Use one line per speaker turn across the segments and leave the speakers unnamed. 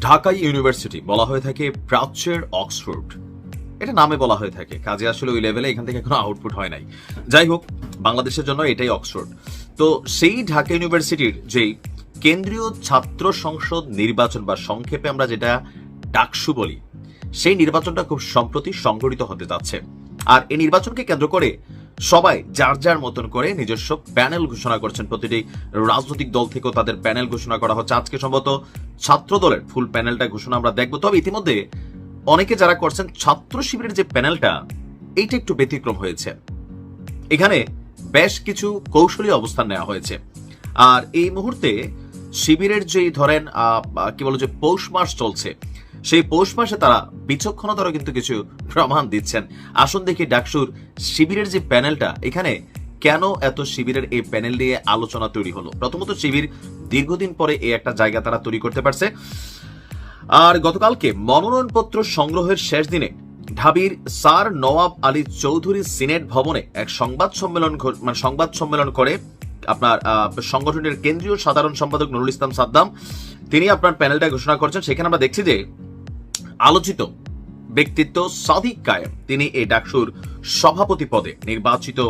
ঢাকাই ইউনিভার্সিটি বলা হয়ে থাকে প্রাচ্যের অক্সফোর্ড। এটা নামে বলা হয়ে থাকে। কাজে আসলে ওই লেভেলে এখান থেকে কোনো আউটপুট হয় নাই। যাই হোক, বাংলাদেশের জন্য এটাই অক্সফোর্ড। তো সেই ঢাকা ইউনিভার্সিটির যেই কেন্দ্রীয় ছাত্র সংসদ নির্বাচন বা সংক্ষেপে আমরা যেটা ডাকসু বলি, সেই নির্বাচনটা খুব সম্প্রতি সংগঠিত হতে যাচ্ছে। আর এই নির্বাচনকে কেন্দ্র করে সবাই যার যার মতন করে নিজস্ব প্যানেল ঘোষণা করছেন প্রতিটি রাজনৈতিক দল থেকেও তাদের প্যানেল ঘোষণা করা হচ্ছে। আজকে সম্ভবত ছাত্র দলের ফুল প্যানেলটা ঘোষণা আমরা দেখব। তবে ইতিমধ্যে অনেকে যারা করছেন ছাত্র শিবিরের যে প্যানেলটা, এইটা একটু ব্যতিক্রম হয়েছে। এখানে বেশ কিছু কৌশলী অবস্থান নেওয়া হয়েছে। আর এই মুহূর্তে শিবিরের যেই ধরেন কি বলো যে পৌষ মাস চলছে, সেই পৌষ মাসে তারা বিচক্ষণতারও কিন্তু কিছু প্রমাণ দিচ্ছেন। আসুন দেখি ডাকসুর শিবিরের যে প্যানেলটা, এখানে কেন এত শিবিরের এই প্যানেল নিয়ে আলোচনা তৈরি হলো? প্রথমত শিবির দীর্ঘদিন পরে এই একটা জায়গা তারা তৈরি করতে পারছে। আর গতকালকে মনোনয়নপত্র সংগ্রহের শেষ দিনে ঢাবির স্যার নওয়াব আলী চৌধুরী সিনেট ভবনে এক সংবাদ সম্মেলন মানে সংবাদ সম্মেলন করে আপনার সংগঠনের কেন্দ্রীয় সাধারণ সম্পাদক নুরুল ইসলাম সাদ্দাম, তিনি আপনার প্যানেলটা ঘোষণা করছেন। সেখানে আমরা দেখছি যে আলোচিত ব্যক্তিত্ব সাদিক কায়েম। তিনি এই ডাকসুর সভাপতি পদে নির্বাচিত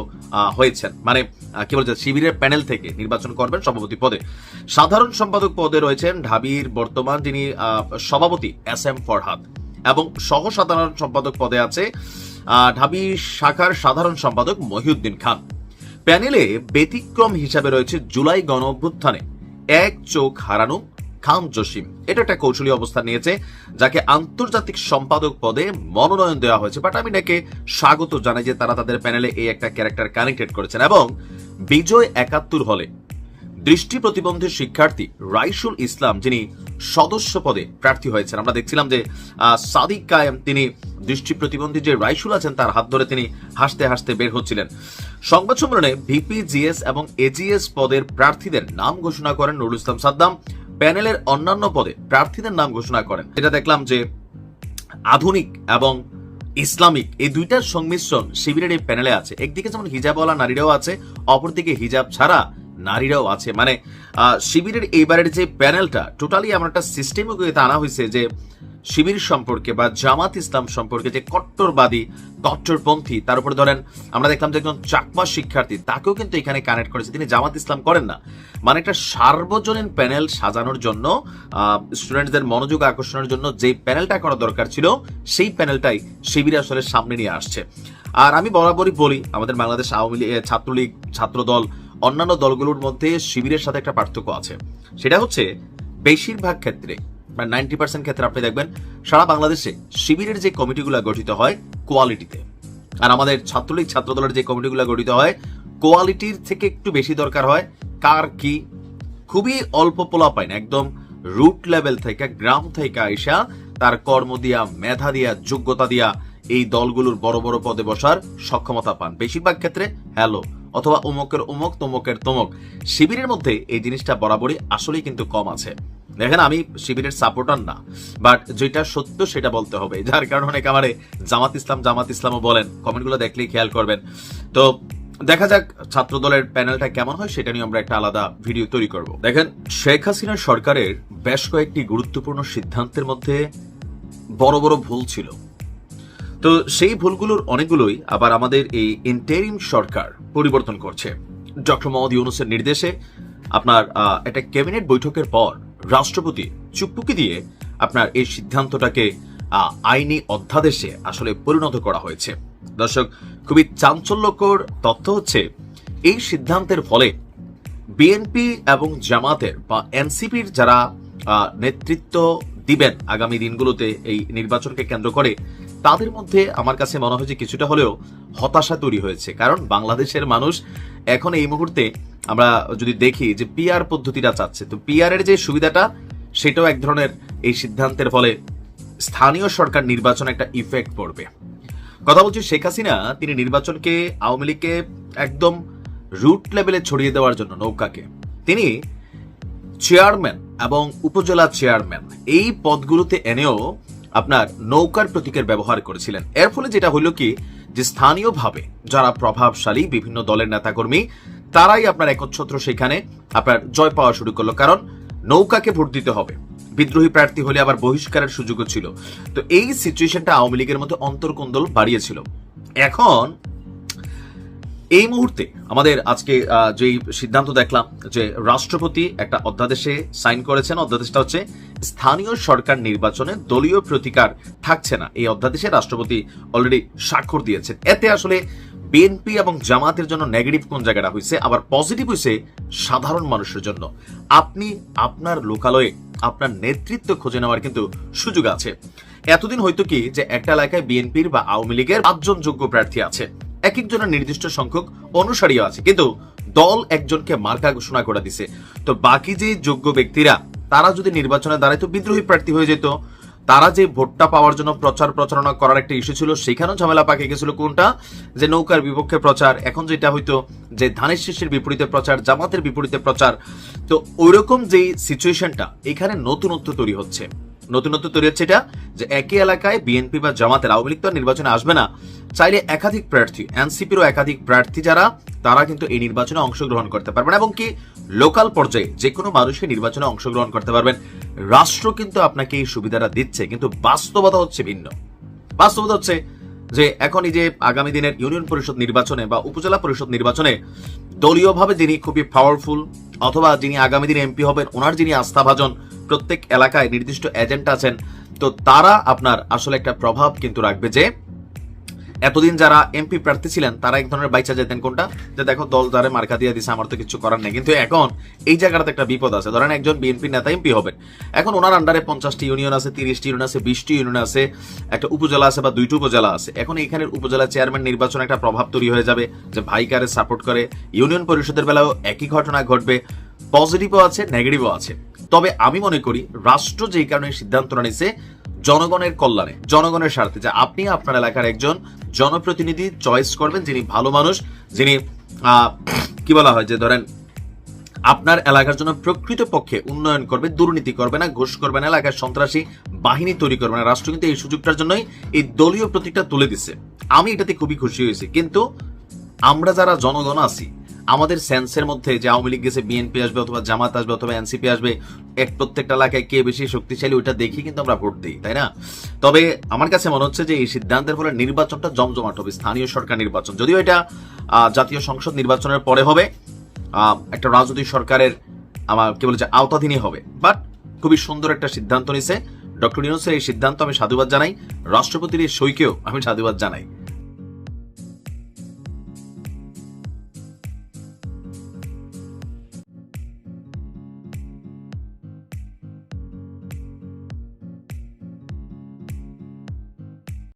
হয়েছেন। মানে কি বলছে, শিবিরের প্যানেল থেকে নির্বাচন করবেন সভাপতি পদে। সাধারণ সম্পাদক পদে রয়েছেন ঢাবির বর্তমান যিনি সভাপতি এস এম ফরহাদ এবং সহ সাধারণ সম্পাদক পদে আছে ঢাবি শাখার সাধারণ সম্পাদক মহিউদ্দিন খান। প্যানেলে ব্যতিক্রম হিসাবে রয়েছে জুলাই গণ অভ্যুত্থানে এক চোখ হারানো খাম জসিম। এটা একটা কৌশলী অবস্থান নিয়েছে, যাকে আন্তর্জাতিক সম্পাদক পদে মনোনয়ন দেওয়া হয়েছে। বাট আমি নাকি স্বাগত জানাই যে তারা তাদের প্যানেলে এই একটা ক্যারেক্টার কানেক্টেড করেছেন। এবং বিজয় একাত্তর হলে দৃষ্টি প্রতিবন্ধী শিক্ষার্থী রাইসুল ইসলাম, যিনি সদস্য পদে প্রার্থী হয়েছেন। আমরা দেখছিলাম যে সাদিক কায়েম, তিনি দৃষ্টি প্রতিবন্ধী যে রাইসুল আছেন, তার হাত ধরে তিনি হাসতে হাসতে বের হচ্ছিলেন। সংবাদ সম্মেলনে ভিপি, জিএস এবং এজিএস পদের প্রার্থীদের নাম ঘোষণা করেন নুরুল ইসলাম সাদ্দাম। প্যানেলের অন্যান্য পদে প্রার্থীদের নাম ঘোষণা করেন। এটা দেখলাম যে, আধুনিক এবং ইসলামিক এই দুইটার সংমিশ্রণ শিবিরের এই প্যানেলে আছে। একদিকে যেমন হিজাবওয়ালা নারীরাও আছে, অপরদিকে হিজাব ছাড়া নারীরাও আছে। মানে শিবিরের এইবারের যে প্যানেলটা টোটালি এমন একটা সিস্টেমে আনা হয়েছে যে, শিবির সম্পর্কে বা জামাত ইসলাম সম্পর্কে যে কট্টরবাদী কট্টরপন্থী তার উপরে ধরেন, আমরা দেখলাম যে একজন চাকমা শিক্ষার্থী, তাকেও কিন্তু এখানে কানেক্ট করেছে। তিনি জামাত ইসলাম করেন না। মানে একটা সার্বজনীন প্যানেল সাজানোর জন্য স্টুডেন্টদের মনোযোগ আকর্ষণের জন্য যে প্যানেলটা করা দরকার ছিল, সেই প্যানেলটাই শিবির আসলে সামনে নিয়ে আসছে। আর আমি বরাবরই বলি, আমাদের বাংলাদেশ আওয়ামী লীগ ছাত্রলীগ, ছাত্রদল অন্যান্য দলগুলোর মধ্যে শিবিরের সাথে একটা পার্থক্য আছে। সেটা হচ্ছে বেশিরভাগ ক্ষেত্রে মানে নাইনটি পার্সেন্ট ক্ষেত্রে আপনি দেখবেন, সারা বাংলাদেশে শিবিরের যে কমিটিগুলো গঠিত হয় কোয়ালিটিতে। আর আমাদের ছাত্রলীগ ছাত্রদলের যে কমিটিগুলো গঠিত হয়, কোয়ালিটির থেকে একটু বেশি দরকার হয়। কার কি? খুবই অল্প পোলা পায় না একদম রুট লেভেল থেকে, গ্রাম থেকে আইসা তার কর্ম দিয়া, মেধা দিয়া, যোগ্যতা দিয়া এই দলগুলোর বড় বড় পদে বসার সক্ষমতা পান। বেশিরভাগ ক্ষেত্রে হ্যালো অথবা অমুকের অমুক তমুকের তমুক। শিবিরের মধ্যে এই জিনিসটা বরাবরই আসলেই কিন্তু কম আছে। দেখেন, আমি শিবিরের সাপোর্টার না বাট যেটা সত্য সেটা বলতে হবে। যার কারণে অনেক আমারে জামাত ইসলাম, জামাত ইসলামও বলেন। কমেন্টগুলো দেখলেই খেয়াল করবেন। তো দেখা যাক ছাত্র দলের প্যানেলটা কেমন হয়, সেটা নিয়ে আমরা একটা আলাদা ভিডিও তৈরি করব। দেখেন, শেখ হাসিনা সরকারের বেশ কয়েকটি গুরুত্বপূর্ণ সিদ্ধান্তের মধ্যে বড় বড় ভুল ছিল। তো সেই ভুলগুলোর অনেকগুলোই আবার আমাদের এই ইন্টারিম সরকার পরিবর্তন করছে। ডক্টর মোহাম্মদ ইউনুসের নির্দেশে আপনার একটা ক্যাবিনেট বৈঠকের পর রাষ্ট্রপতি চুপপুকি দিয়ে আপনার এই সিদ্ধান্তটাকে আইনি অধ্যাদেশে আসলে পরিণত করা হয়েছে। দর্শক, খুবই চাঞ্চল্যকর তথ্য হচ্ছে, এই সিদ্ধান্তের ফলে বিএনপি এবং জামাতের বা এনসিপির যারা নেতৃত্ব দিবেন আগামী দিনগুলোতে এই নির্বাচনকে কেন্দ্র করে তাদের মধ্যে আমার কাছে মনে হয় যে কিছুটা হলেও হতাশা তৈরি হয়েছে। কারণ বাংলাদেশের মানুষ এখন এই মুহূর্তে আমরা যদি দেখি যে পিআর পদ্ধতিটা চাচ্ছে, তো পিআর এর যে সুবিধাটা, সেটাও এক ধরনের এই সিদ্ধান্তের ফলে স্থানীয় সরকার নির্বাচনে একটা ইফেক্ট পড়বে। কথা বলছি শেখ হাসিনা, তিনি নির্বাচনকে, আওয়ামী লীগকে একদম রুট লেভেলে ছড়িয়ে দেওয়ার জন্য নৌকাকে। তিনি চেয়ারম্যান এবং উপজেলা চেয়ারম্যান এই পদগুলোতে এনেও আপনার নৌকার প্রতীকের ব্যবহার করেছিলেন। এর ফলে যেটা হইল কি, যে স্থানীয়ভাবে যারা প্রভাবশালী বিভিন্ন দলের নেতাকর্মী, তারাই আপনার একচ্ছত্র সেখানে আপনার জয় পাওয়া শুরু করল। কারণ নৌকাকে ভোট দিতে হবে। বিদ্রোহী প্রার্থী হলে আবার বহিষ্কারের সুযোগও ছিল। তো এই সিচুয়েশনটা আওয়ামী লীগের মধ্যে অন্তর্কন্দল বাড়িয়েছিল। এখন এই মুহূর্তে আমাদের আজকে যেই সিদ্ধান্ত দেখলাম যে রাষ্ট্রপতি একটা অধ্যাদেশে সাইন করেছেন, অধ্যাদেশটা হচ্ছে স্থানীয় সরকার নির্বাচনে দলীয় প্রতিকার থাকছে না। এই অধ্যাদেশে রাষ্ট্রপতি অলরেডি স্বাক্ষর দিয়েছেন। এতে আসলে বিএনপি এবং জামাতের জন্য নেগেটিভ কোন জায়গাটা হয়েছে আবার পজিটিভ হয়েছে সাধারণ মানুষের জন্য। আপনি আপনার লোকালয়ে আপনার নেতৃত্ব খুঁজে নেওয়ার কিন্তু সুযোগ আছে। এতদিন হয়তো কি যে একটা এলাকায় বিএনপির বা আওয়ামী লীগের পাঁচজন যোগ্য প্রার্থী আছে। এক একজনের নির্দিষ্ট সংখ্যক অনুসারীও আছে। কিন্তু দল একজনকে মার্কা ঘোষণা করে দিছে। তো বাকি যে যোগ্য ব্যক্তিরা, তারা যদি নির্বাচনে দাঁড়ায় তো বিদ্রোহী প্রার্থী হয়ে যেত। তারা যে ভোটটা পাওয়ার জন্য প্রচার প্রচারণা করার একটা ইস্যু ছিল, সেখানেও ঝামেলা পাকে গেছিল কোনটা? যে নৌকার বিপক্ষে প্রচার, এখন যেটা হয়তো যে ধানের শীষের বিপরীতে প্রচার, জামাতের বিপরীতে প্রচার। তো ওইরকম যে সিচুয়েশনটা এখানে নতুনত্ব তৈরি হচ্ছে। নতুনত্ব তৈরি হচ্ছে এটা, যে একই এলাকায় বিএনপি বা জামাতের আওয়ামী লীগ তো নির্বাচনে আসবে না। চাইলে একাধিক প্রার্থী এনসিপিরও একাধিক প্রার্থী যারা, তারা কিন্তু এই নির্বাচনে অংশগ্রহণ করতে পারবেন এবং কি লোকাল পর্যায়ে যে কোনো মানুষই নির্বাচনে অংশগ্রহণ করতে পারবেন। রাষ্ট্র কিন্তু আপনাকে এই সুবিধাটা দিচ্ছে, কিন্তু বাস্তবতা হচ্ছে ভিন্ন। বাস্তবতা হচ্ছে যে এখন এই যে আগামী দিনের ইউনিয়ন পরিষদ নির্বাচনে বা উপজেলা পরিষদ নির্বাচনে দলীয়ভাবে যিনি খুবই পাওয়ারফুল অথবা যিনি আগামী দিনে এমপি হবেন, ওনার যিনি আস্থাভাজন প্রত্যেক এলাকায় নির্দিষ্ট এজেন্ট আছেন, তো তারা আপনার আসলে একটা প্রভাব কিন্তু রাখবে যে এতদিন যারা এমপি প্রার্থী ছিলেন, তারা এক ধরনের বাইচা যেতেন কোনটা? যে দেখো, দল যারে মার্কা দিয়ে দিছে, আমার তো কিছু করার নেই। কিন্তু এখন এই জায়গাটাতে একটা বিপদ আছে। ধরেন একজন বিএনপি নেতা এমপি হবেন। এখন ওনার আন্ডারে পঞ্চাশটি ইউনিয়ন আছে, তিরিশটি ইউনিয়ন আছে, বিশটি ইউনিয়ন আছে, একটা উপজেলা আছে বা দুইটি উপজেলা আছে। এখন এখানের উপজেলা চেয়ারম্যান নির্বাচনে একটা প্রভাব তৈরি হয়ে যাবে যে ভাই কারে সাপোর্ট করে। ইউনিয়ন পরিষদের বেলাও একই ঘটনা ঘটবে। পজিটিভও আছে নেগেটিভও আছে। তবে আমি মনে করি রাষ্ট্র যেই কারণে সিদ্ধান্তটা নিছে জনগণের কল্যাণে, জনগণের স্বার্থে। যে আপনি আপনার এলাকার একজন জনপ্রতিনিধি চয়েস করবেন, যিনি ভালো মানুষ, যিনি কি বলা হয় যে ধরেন, আপনার এলাকার জন্য প্রকৃত পক্ষে উন্নয়ন করবে, দুর্নীতি করবে না, ঘোষ করবে না, এলাকার সন্ত্রাসী বাহিনী তৈরি করবে না। রাষ্ট্র কিন্তু এই সুযোগটার জন্যই এই দলীয় প্রতীকটা তুলে দিচ্ছে। আমি এটাতে খুবই খুশি হয়েছি। কিন্তু আমরা যারা জনগণ আছি আমাদের সেন্সের মধ্যে যে আওয়ামী লীগ গেছে বিএনপি আসবে অথবা জামাত আসবে অথবা এনসিপি আসবে, এক প্রত্যেকটা এলাকায় কে বেশি শক্তিশালী ওইটা দেখি কিন্তু আমরা ভোট দিই, তাই না? তবে আমার কাছে মনে হচ্ছে যে এই সিদ্ধান্তের ফলে নির্বাচনটা জমজমাট হবে, স্থানীয় সরকার নির্বাচন। যদিও এটা জাতীয় সংসদ নির্বাচনের পরে হবে একটা রাজনৈতিক সরকারের আমার কি বলে যে আওতাধীনই হবে। বাট খুবই সুন্দর একটা সিদ্ধান্ত নিছে। ডক্টর ইউনুসের এই সিদ্ধান্ত আমি সাধুবাদ জানাই। রাষ্ট্রপতির এই সইকেও আমি সাধুবাদ জানাই।